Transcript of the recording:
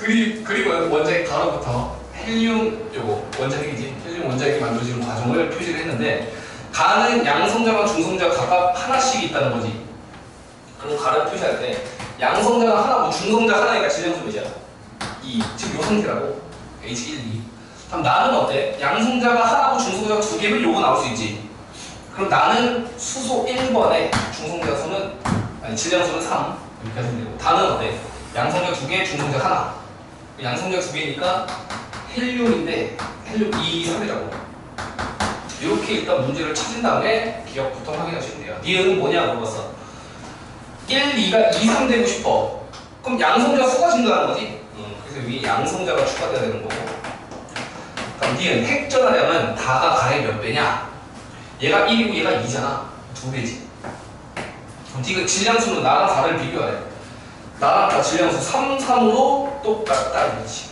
그리, 그리고 원자핵 가로부터 헬륨 요거 원자핵이지 헬륨 원자핵이 만들어지는 과정을 표시를 했는데 가는 양성자와 중성자가 각각 하나씩 있다는 거지. 그럼 가를 표시할 때 양성자가 하나고 중성자 하나니까 몇이야? 2 지금 요 상태라고. H1, 2 그럼 나는 어때? 양성자가 하나고 중성자가 두 개면 요거 나올 수 있지. 그럼 나는 수소 1번에 중성자 수는 아니 질량수는 3 이렇게 하시면 되고. 다는 어때? 양성자 두 개, 중성자 하나 양성자 두 개니까 헬륨인데 헬륨 2, 3이라고. 이렇게 일단 문제를 찾은 다음에 기억부터 확인하시면 돼요. 니은 뭐냐 물어봤어. 1, 2가 2, 3 되고 싶어. 그럼 양성자 수가 증가하는 거지? 음, 그래서 위에 양성자가 추가돼야 되는 거고. 그럼 니은 핵전하려면 다가 가의 몇 배냐? 얘가 1이고 얘가 2잖아. 두 배지. 그럼 니가 질량수는 나랑 4를 비교해 나랑 다 질량수 3, 3으로 똑같다 이거지